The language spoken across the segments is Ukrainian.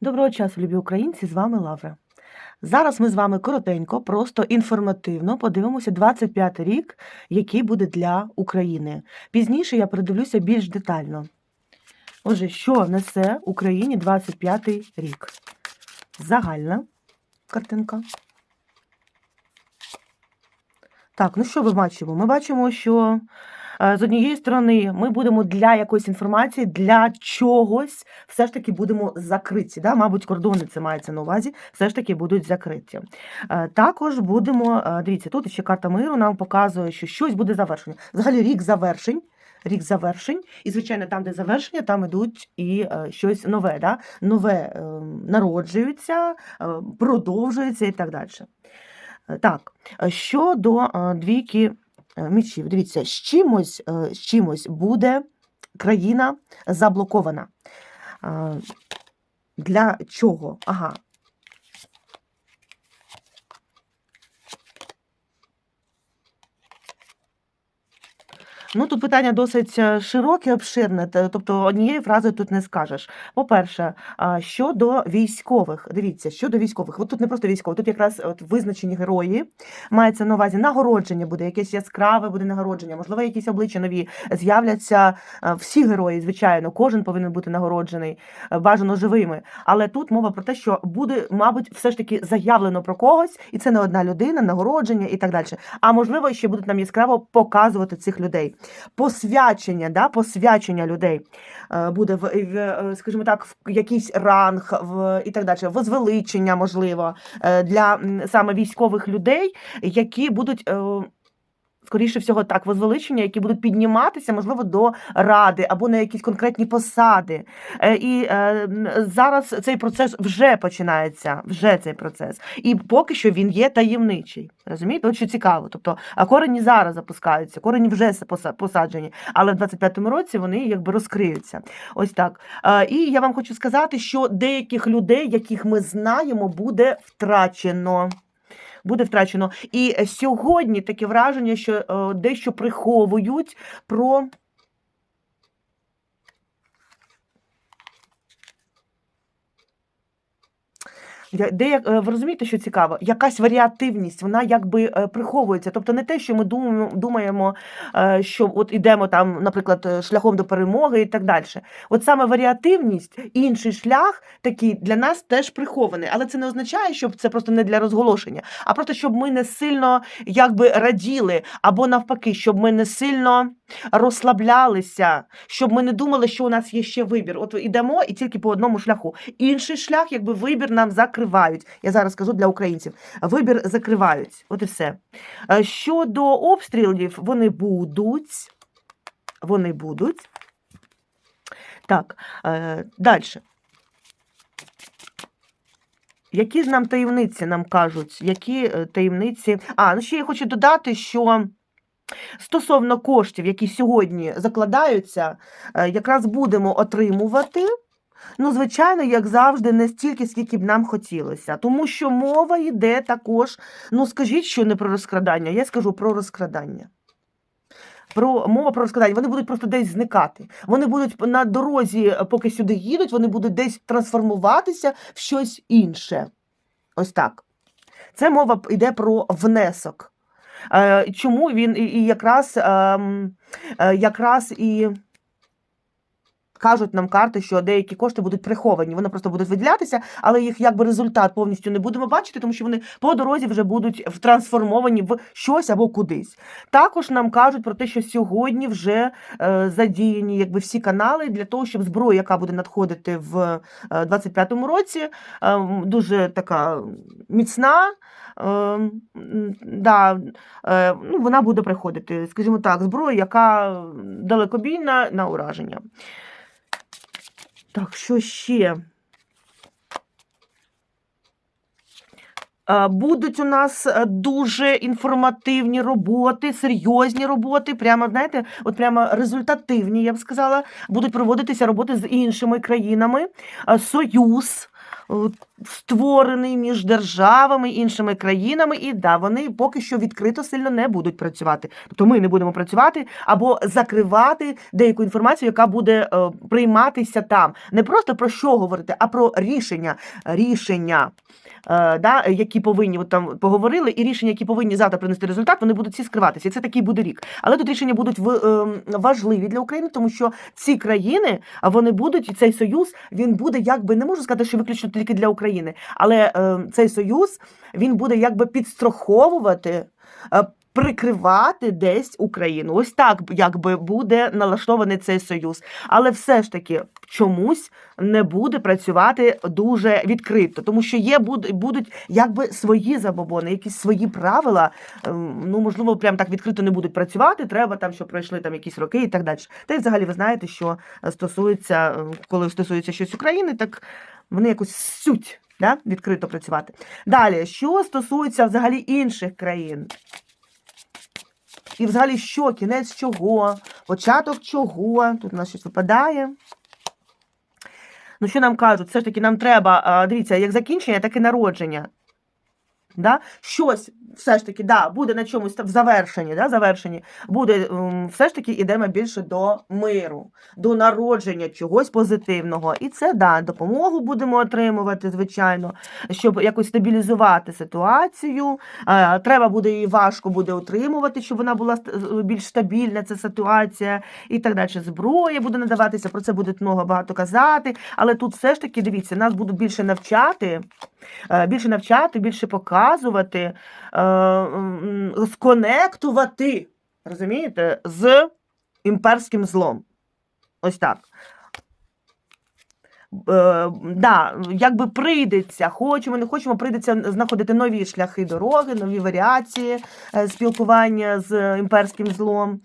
Доброго часу, любі українці! З вами Лавра. Зараз ми з вами коротенько, просто інформативно подивимося 25 рік, який буде для України. Пізніше я передивлюся більш детально. Отже, що несе Україні 25 рік? Загальна картинка. Так, ну що ми бачимо? Ми бачимо, що з однієї сторони ми будемо для якоїсь інформації, для чогось все ж таки будемо закриті. Да? Мабуть, кордони це мається на увазі, все ж таки будуть закриті. Е, Також будемо, е, дивіться, тут ще карта миру нам показує, що щось буде завершення. Взагалі рік завершень. Рік завершень, і, звичайно, там, де завершення, там ідуть і е, щось нове. Да? Нове е, народжується, е, продовжується і так далі. Е, Так, е, щодо е, двійки е, мечів, дивіться, з чимось, е, з чимось буде країна заблокована. Е, Для чого? Ага. Ну, тут питання досить е, широке, обширне, тобто однією фразою тут не скажеш. По-перше, щодо військових, дивіться, щодо військових, от тут не просто військові, тут якраз от визначені герої, мається на увазі нагородження буде, якесь яскраве буде нагородження, можливо, якісь обличчя нові з'являться. е, Всі герої, звичайно, кожен повинен бути нагороджений, е, бажано живими. Але тут мова про те, що буде, мабуть, все ж таки заявлено про когось, і це не одна людина, нагородження і так далі. А можливо, ще будуть нам яскраво показувати цих людей. Посвячення, да, посвячення людей е, буде в, в е, скажімо так, в якийсь ранг в і так далі, возвеличення, можливо, е, для саме військових людей, які будуть. Скоріше всього, так, возвеличення, які будуть підніматися, можливо, до ради або на якісь конкретні посади. Е, І е, зараз цей процес вже починається. Вже цей процес. І поки що він є таємничий. Розумієте? От цікаво. Тобто, а корені зараз запускаються, корені вже посаджені, але в 25-му році вони якби розкриються. Ось так. Е, І я вам хочу сказати, що деяких людей, яких ми знаємо, буде втрачено. Буде втрачено. І е, сьогодні таке враження, що е, дещо приховують про. Де, е, ви розумієте, що цікаво? Якась варіативність, вона якби е, приховується. Тобто не те, що ми думаємо, е, що от ідемо там, наприклад, шляхом до перемоги і так далі. От саме варіативність, інший шлях такий для нас теж прихований. Але це не означає, що це просто не для розголошення, а просто щоб ми не сильно якби раділи, або навпаки, щоб ми не сильно розслаблялися, щоб ми не думали, що у нас є ще вибір. От ідемо і тільки по одному шляху. Інший шлях, якби вибір нам закривають. Я зараз кажу для українців. Вибір закривають. От і все. Е, Щодо обстрілів, вони будуть. Вони будуть. Так, е, далі. Які ж нам таємниці нам кажуть? Які е, таємниці? А, ну ще я хочу додати, що стосовно коштів, які сьогодні закладаються, е, якраз будемо отримувати. Ну, звичайно, як завжди, не стільки, скільки б нам хотілося. Тому що мова йде також, ну скажіть, що не про розкрадання, я скажу про розкрадання. Про мова про розкрадання. Вони будуть просто десь зникати. Вони будуть на дорозі, е, поки сюди їдуть, вони будуть десь трансформуватися в щось інше. Ось так. Це мова йде про внесок. Е, Чому він і, якраз, ем, е, якраз і кажуть нам карти, що деякі кошти будуть приховані, вони просто будуть виділятися, але їх якби результат повністю не будемо бачити, тому що вони по дорозі вже будуть втрансформовані в щось або кудись. Також нам кажуть про те, що сьогодні вже е, задіяні якби всі канали для того, щоб зброя, яка буде надходити в е, 25-му році, е, дуже така міцна. е, Да, е, ну, вона буде приходити, скажімо так, зброя, яка далекобійна на ураження. Так, що ще? Будуть у нас е, дуже інформативні роботи, серйозні роботи, прямо, знаєте, от прямо результативні, я б сказала. Будуть проводитися роботи з іншими країнами. Е, Союз. Створений між державами, іншими країнами, і да, вони поки що відкрито сильно не будуть працювати. Тобто ми не будемо працювати або закривати деяку інформацію, яка буде е, прийматися там. Не просто про що говорити, а про рішення. Рішення. Е, Да, які повинні от там поговорили, і рішення, які повинні завтра принести результат, вони будуть всі скриватися. І це такий буде рік. Але тут рішення будуть ем, важливі для України, тому що ці країни, вони будуть, і цей союз він буде якби не можу сказати, що виключно тільки для України, але е, цей союз він буде якби підстраховувати. Прикривати десь Україну. Ось так якби буде налаштований цей союз. Але все ж таки чомусь не буде працювати дуже відкрито, тому що є будуть якби свої забобони, якісь свої правила. ем, Ну можливо, прям так відкрито не будуть працювати. Треба там, щоб пройшли там якісь роки і так далі. Та й взагалі ви знаєте, що е, стосується, е, коли стосується щось України, так вони якось суть да, відкрито працювати. Далі, що стосується взагалі інших країн. І взагалі що, кінець чого, початок чого, тут у нас щось випадає. Ну, що нам кажуть? Все ж таки нам треба, дивіться, як закінчення, так і народження. Да? Щось все ж таки да, буде на чомусь в завершенні, да, завершенні, буде все ж таки йдемо більше до миру, до народження чогось позитивного. І це да, допомогу будемо отримувати, звичайно, щоб якось стабілізувати ситуацію. Е, Треба буде її важко буде утримувати, щоб вона була більш стабільна, ця ситуація, і так далі. Зброя буде надаватися, про це буде много багато казати. Але тут все ж таки, дивіться, нас будуть більше навчати, більше навчати, більше показувати, е, сконектувати, розумієте, з імперським злом. Ось так. Е, да, якби прийдеться, хочемо, не хочемо, прийдеться знаходити нові шляхи дороги, нові варіації е, спілкування з імперським злом.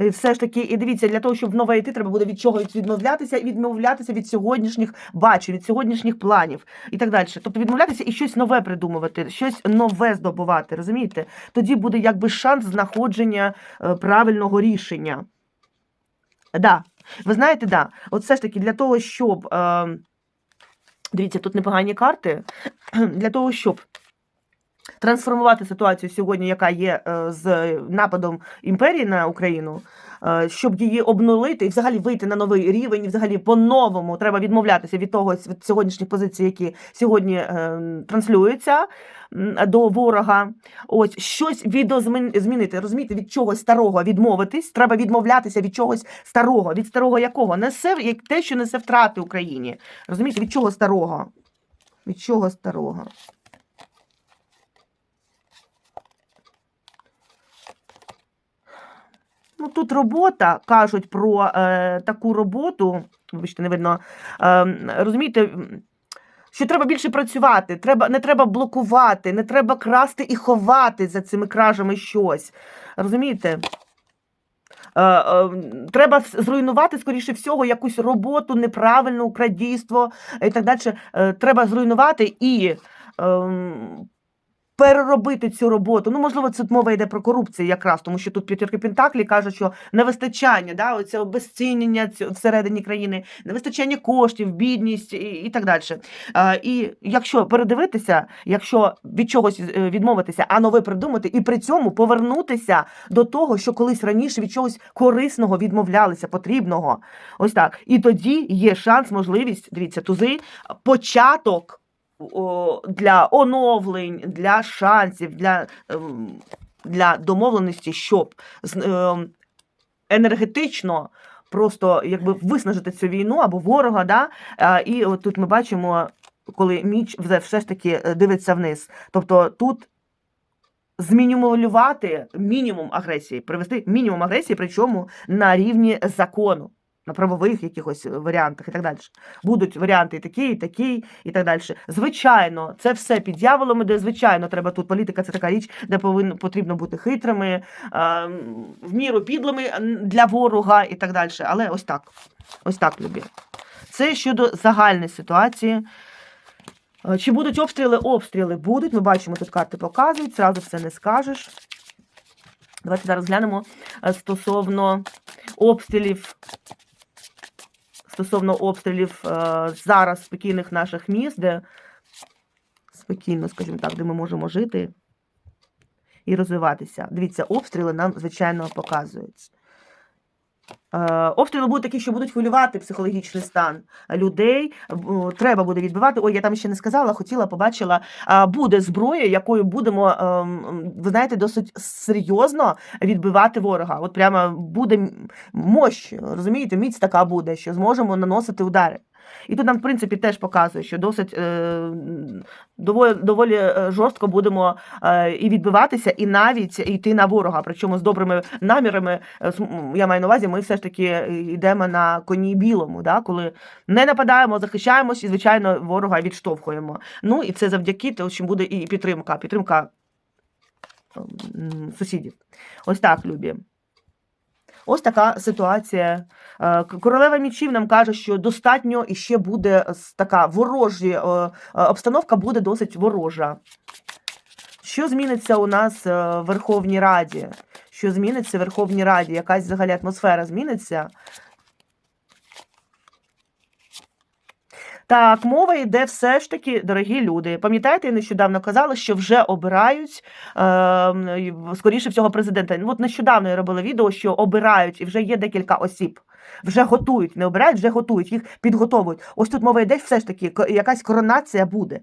І все ж таки, і дивіться, для того, щоб в нове йти, треба буде від чогось відмовлятися і відмовлятися від сьогоднішніх бачень, від сьогоднішніх планів і так далі. Тобто відмовлятися і щось нове придумувати, щось нове здобувати. Розумієте? Тоді буде якби шанс знаходження е, правильного рішення. Да. Ви знаєте, да, от все ж таки для того, щоб. Е, дивіться, тут непогані карти. Для того, щоб трансформувати ситуацію сьогодні, яка є е, з нападом імперії на Україну, е, щоб її обнулити і взагалі вийти на новий рівень, і взагалі по-новому треба відмовлятися від того від сьогоднішніх позицій, які сьогодні е, транслюються до ворога. Ось щось відозмін- змінити, розумієте, від чогось старого відмовитись. Треба відмовлятися від чогось старого. Від старого якого? Несе те, що несе втрати Україні. Розумієте, від чого старого? Від чого старого? Ну, тут робота, кажуть про е, таку роботу, вибачте, не видно, е, розумієте, що треба більше працювати, треба, не треба блокувати, не треба красти і ховати за цими кражами щось. Розумієте? Е, е, треба зруйнувати, скоріше всього, якусь роботу, неправильну, крадійство і так далі. Е, треба зруйнувати і. ем, переробити цю роботу. Ну, можливо, тут мова йде про корупцію якраз, тому що тут п'ятірки Пентаклі кажуть, що невистачання, да, оце обезцінення всередині країни, невистачання коштів, бідність і, і так далі. А, і якщо передивитися, якщо від чогось е, відмовитися, а нове придумати, і при цьому повернутися до того, що колись раніше від чогось корисного відмовлялися, потрібного. Ось так. І тоді є шанс, можливість, дивіться, тузи, початок для оновлень, для шансів, для, ем, для домовленості, щоб ем, енергетично просто якби виснажити цю війну або ворога. Да? І от тут ми бачимо, коли міч все ж таки е, дивиться вниз. Тобто тут. Змінімулювати мінімум агресії, привести мінімум агресії, причому на рівні закону, на правових якихось варіантах і так далі. Будуть варіанти і такі, і такі, і так далі. Звичайно, це все під дьяволом іде. Звичайно, треба тут політика це така річ, де повинно потрібно бути хитрими, е, в міру підлими для ворога і так далі. Але ось так. Ось так, любі. Це щодо загальної ситуації. Е, Чи будуть обстріли? Обстріли будуть. Ми бачимо, тут карти показують, зразу все не скажеш. Давайте зараз глянемо е, стосовно обстрілів. Стосовно обстрілів е, зараз спокійних наших міст, де спокійно, скажімо так, де ми можемо жити і розвиватися. Дивіться, обстріли нам, звичайно, показують. Е, Обстріли будуть такі, що будуть хвилювати психологічний стан людей. Треба буде відбивати. Ой, я там ще не сказала, хотіла, побачила. Буде зброя, якою будемо, ем, ви знаєте, досить серйозно відбивати ворога. От прямо буде мощ, розумієте, міць така буде, що зможемо наносити удари. І тут нам, в принципі, теж показує, що досить е, доволі, доволі е, жорстко будемо е, і відбиватися, і навіть йти на ворога. Причому з добрими намірами, я маю на увазі, ми все ж таки йдемо на коні білому, да? коли не нападаємо, захищаємось і, звичайно, ворога відштовхуємо. Ну і це завдяки тому, що буде і підтримка, підтримка сусідів. Ось так, любі. Ось така ситуація. Е, Королева мічів нам каже, що достатньо і ще буде така ворожі е, е, обстановка буде досить ворожа. Що зміниться у нас в Верховній Раді? Що зміниться в Верховній Раді? Якась взагалі атмосфера зміниться? Так, мова йде все ж таки, дорогі люди. Пам'ятаєте, я нещодавно казала, що вже обирають е, скоріше всього президента. Ну, От нещодавно я робила відео, що обирають, і вже є декілька осіб. Вже готують, не обирають, вже готують, їх підготовують. Ось тут мова йде, все ж таки, якась коронація буде.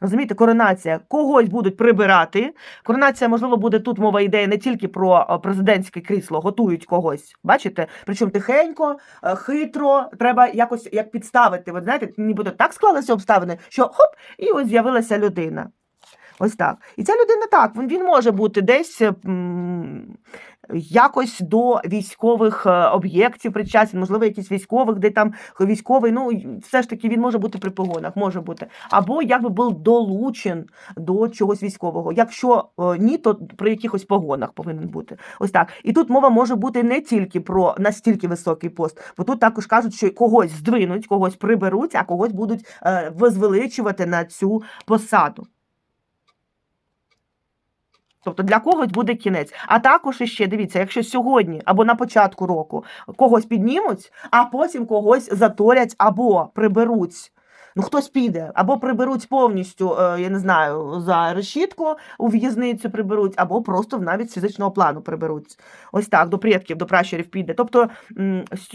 Розумієте, коронація. Когось будуть прибирати. Коронація, можливо, буде тут мова йде не тільки про е, президентське крісло, готують когось. Бачите? Причому тихенько, е, хитро, треба якось як підставити. Ви знаєте, нібито так склалися обставини, що хоп, і ось з'явилася людина. Ось так. І ця людина так, він, може бути десь якось до військових е, об'єктів причасний, можливо, якийсь військових, де там військовий, ну все ж таки він може бути при погонах, може бути. Або якби був долучен до чогось військового. Якщо е, ні, то при якихось погонах повинен бути. Ось так. І тут мова може бути не тільки про настільки високий пост, бо тут також кажуть, що когось здвинуть, когось приберуть, а когось будуть е, возвеличувати на цю посаду. Тобто для когось буде кінець. А також іще дивіться, якщо сьогодні або на початку року когось піднімуть, а потім когось заторять або приберуть. Ну, хтось піде, або приберуть повністю, е, я не знаю, за решітку у в'язницю приберуть, або просто навіть з фізичного плану приберуть. Ось так, до предків, до пращурів піде. Тобто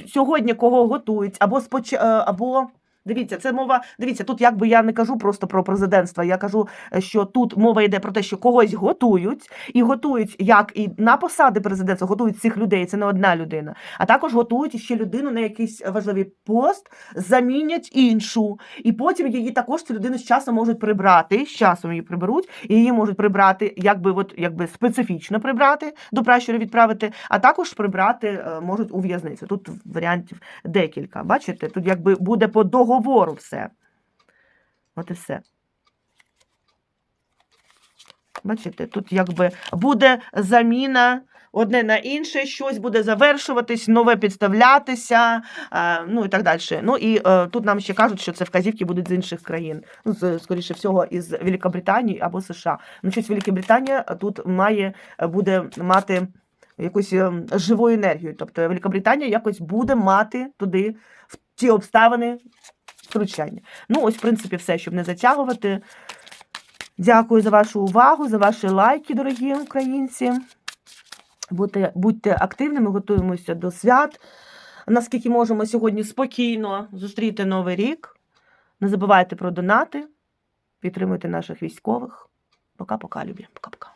сьогодні кого готують, або споч... е, або. Дивіться, це мова. Дивіться, тут якби я не кажу просто про президентство. Я кажу, е, що тут мова йде про те, що когось готують, і готують як і на посади президентства, готують цих людей. Це не одна людина, а також готують ще людину на якийсь важливий пост, замінять іншу, і потім її також цю людину з часом можуть прибрати. З часом її приберуть, і її можуть прибрати, якби от якби специфічно прибрати до пращури відправити, а також прибрати е, можуть у в'язницю. Тут варіантів декілька. Бачите, тут якби буде по договору все. От і все. Бачите, тут якби буде заміна одне на інше, щось буде завершуватись, нове підставлятися, е, ну і так далі. Ну і е, тут нам ще кажуть, що це вказівки будуть з інших країн. Ну, з, скоріше всього, із Великобританії або США. Ну, щось Великобританія тут має, буде мати якусь е, живу енергію. Тобто Великобританія якось буде мати туди в ті обставини втручання. Ну, ось, в принципі, все, щоб не затягувати. Дякую за вашу увагу, за ваші лайки, дорогі українці. Будьте, будьте активними, готуємося до свят. Наскільки можемо сьогодні спокійно зустріти Новий рік. Не забувайте про донати, підтримуйте наших військових. Пока-пока, любі. Пока-пока.